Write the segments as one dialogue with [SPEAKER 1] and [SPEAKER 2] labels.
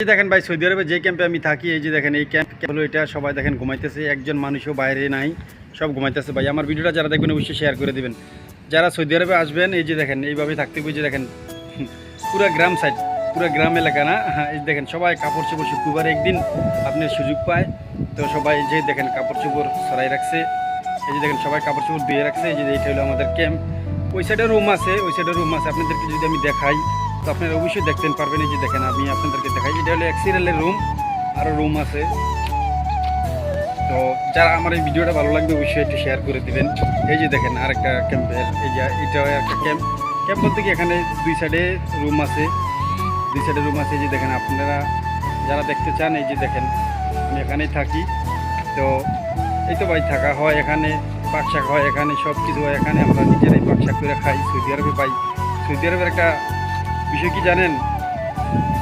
[SPEAKER 1] এই দেখেন ভাই, সৌদি আরবে যে ক্যাম্পে আমি থাকি, এই যে দেখেন, এই ক্যাম্প হলো এটা, সবাই দেখেন ঘুমাইতেছে, একজন মানুষও বাইরে নাই, সব ঘুমাইতেছে ভাই। আমার ভিডিওটা যারা দেখবেন, অবশ্যই শেয়ার করে দেবেন। যারা সৌদি আরবে আসবেন, এই যে দেখেন এইভাবে থাকতে যে দেখেন, পুরো গ্রাম সাইড পুরো গ্রাম এলাকা না? এই দেখেন, সবাই কাপড় চোপড় শুক্রবার একদিন আপনি সুযোগ পায়। তো সবাই যে দেখেন, কাপড় চোপড় সরাই রাখছে। এই যে দেখেন, সবাই কাপড় চোপড় ধুয়ে রাখছে। এই যে এইটা হলো আমাদের ক্যাম্প ওই সাইডে রুম আছে, ওই সাইডে রুম আছে। আপনাদেরকে যদি আমি দেখাই তো আপনারা অবশ্যই দেখতে পারবেন এই যে দেখেন, আমি আপনাদেরকে দেখাই। এটা হলো এক্সিরেলের রুম আরও রুম আছে। তো যারা আমার এই ভিডিওটা ভালো লাগবে, অবশ্যই একটু শেয়ার করে দিবেন। এই যে দেখেন, আরেকটা ক্যাম্পের এই যে এটাও একটা ক্যাম্প ক্যাম্প বলতে কি, এখানে দুই সাইডে রুম আছে। দুই সাইডে রুম আছে যে দেখেন, আপনারা যারা দেখতে চান, এই যে দেখেন, আমি এখানেই থাকি। তো এই তো ভাই, থাকা হয় এখানে পাকশাক হয় এখানে সব কিছু হয় এখানে। আমরা নিজেরাই পাকশাক করে খাই। সৌদি আরবে পাই সৌদি আরবের একটা বিষয় কি জানেন?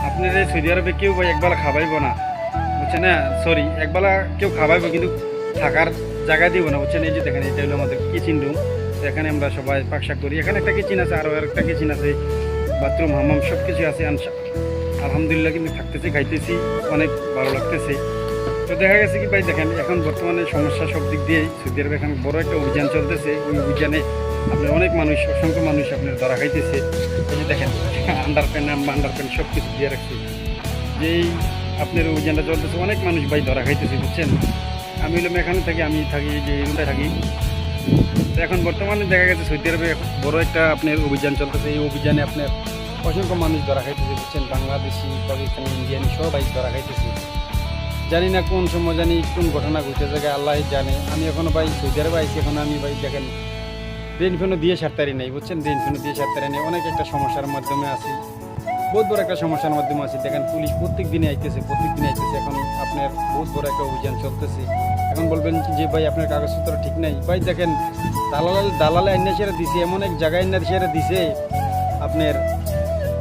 [SPEAKER 1] আপনার এই সৌদি আরবে কেউ ভাই একবেলা খাবাইব না, বুঝছেন না? সরি একবেলা কেউ খাবাইব কিন্তু থাকার জায়গা দিব না, বুঝছেন? এই যে দেখেন, এটা হলো আমাদের কিচেন রুম এখানে আমরা সবাই পাকশাক করি। এখানে একটা কিচেন আছে আরও একটা কিচেন আছে। বাথরুম হামাম সব কিছু আছে। আনসা- আলহামদুলিল্লাহ কিন্তু থাকতেছি, খাইতেছি, অনেক ভালো লাগতেছে। তো দেখা গেছে কি ভাই, দেখেন, এখন বর্তমানে সমস্যা সব দিক দিয়েই সৌদি আরবে এখন বড় একটা অভিযান চলতেছে। ওই অভিযানে আপনার অনেক মানুষ, অসংখ্য মানুষ আপনার ধরা খাইতেছে। এই যে দেখেন আন্ডার প্যান্ট আন্ডার সব কিছু দিয়ে রাখছে। যেই আপনার অভিযানটা চলতেছে, অনেক মানুষ ভাই ধরা খাইতেছে, বুঝছেন? আমি হলাম এখানে থাকি, আমি থাকি, যে এই রুমটায় থাকি। তো এখন বর্তমানে দেখা গেছে সৌদি আরবে বড় একটা আপনার অভিযান চলতেছে। এই অভিযানে আপনার অসংখ্য মানুষ ধরা খাইতেছে, বুঝছেন? বাংলাদেশি, পাকিস্তানি, ইন্ডিয়ানি সবাই ধরা খাইতেছে। জানি না কোন সময় জানি কোন ঘটনা ঘটে জায়গায় আল্লাহ জানে। আমি এখনও ভাই সৌদি আরবে এখন আমি ভাই দেখেন রেন ফেনও দিয়ে সারতারি নেই, বুঝছেন? রেন ফেনও দিয়ে সারতারি নেই। অনেক একটা সমস্যার মাধ্যমে আছি। বহুত বড় একটা সমস্যার মাধ্যমে আছি। দেখেন, পুলিশ প্রত্যেক দিনে আইতেছে প্রত্যেক দিনে আইতেছে। এখন আপনার বহুত বড় একটা অভিযান চলতেছে। এখন বলবেন যে, ভাই, আপনার কাগজপত্র ঠিক নাই? ভাই, দেখেন, দালাল দালালে আইনা সেরা দিছে, এমন এক জায়গায় আইনা সেরা দিছে, আপনার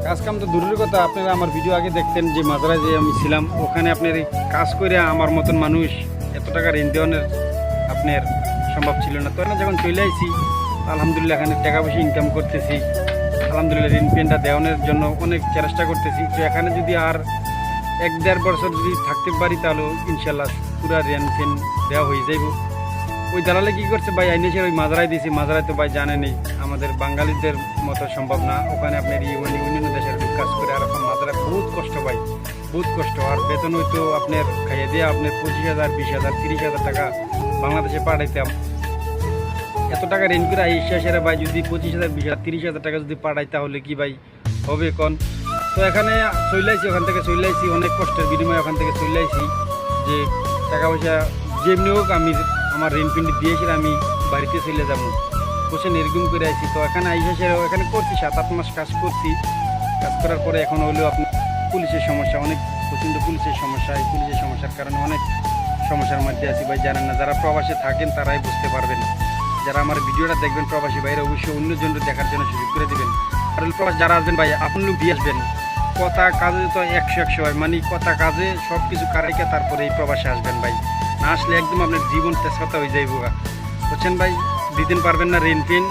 [SPEAKER 1] কাজ কাম তো দূরের কথা, আপনারা আমার ভিডিও আগে দেখতেন যে মাদ্রায় যে আমি ছিলাম, ওখানে আপনার কাজ করে আমার মতন মানুষ এত টাকা ঋণ দেওয়ানোর আপনার সম্ভব ছিল না। তো না যখন চলে আইছি, আলহামদুলিল্লাহ এখানে টাকা পয়সা ইনকাম করতেছি। আলহামদুলিল্লাহ ঋণ পেনটা দেওয়ানোর জন্য অনেক চেষ্টা করতেছি। তো এখানে যদি আর এক দেড় বছর যদি থাকতে পারি তাহলে ইনশাল্লাহ পুরা ঋণ পেন দেওয়া হয়ে যাইব। ওই দালালে কি করছে? ভাই আইনেছে ওই মাদ্রায় দিয়েছি মাদ্রায় তো ভাই জানেনি আমাদের বাঙালিদের মতো সম্ভব না। ওখানে আপনার ইউনি ইউনিয়ন দেশের কাজ করে। আর এখন মাদ্রায় বহুত কষ্ট ভাই। বহুত কষ্ট। আর বেতন হইতো আপনার খাইয়ে দিয়ে আপনার পঁচিশ হাজার, বিশ হাজার, তিরিশ হাজার টাকা বাংলাদেশে পাঠাইতাম এত টাকা ঋণ করে আইসা সেরা ভাই, যদি পঁচিশ হাজার, বিশ হাজার, তিরিশ হাজার টাকা যদি পাঠাই, তাহলে কি ভাই হবে কোন? তো এখানে চইলাইছি ওখান থেকে চইলাইছি অনেক কষ্টের বিনিময়ে ওখান থেকে চইলাইছি যে টাকা পয়সা যেমনি হোক আমি আমার ঋণ পিন্ডি দিয়েছিল, আমি বাড়িতে চলে যাব। বসে নির্গুম করে আইছি তো এখানে আইসা সেরা এখানে করছি, সাত আট মাস কাজ করছি। কাজ করার পরে এখন হলেও আপনি পুলিশের সমস্যা, অনেক প্রচণ্ড পুলিশের সমস্যা। এই পুলিশের সমস্যার কারণে অনেক সমস্যার মধ্যে আছি ভাই। জানেন না, যারা প্রবাসে থাকেন তারাই বুঝতে পারবেন। যারা আমার ভিডিওটা দেখবেন প্রবাসী ভাইরা অবশ্যই অন্যজন দেখার জন্য সুযোগ করে দেবেন। আর প্রবাস যারা আসবেন ভাই, আপন লোক দিয়ে আসবেন। কথা কাজে তো একশো একশো হয়। মানে কথা কাজে সব কিছু কারাইকে তারপরে এই প্রবাসে আসবেন ভাই। না আসলে একদম আপনার জীবন তেজপাতা হয়ে যাইব বুঝছেন ভাই? দিতেন পারবেন না ঋণ ফিন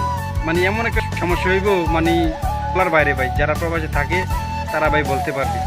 [SPEAKER 1] মানে এমন একটা সমস্যা হইব মানে বাইরে ভাই। যারা প্রবাসে থাকে, তারা ভাই বলতে পারবে।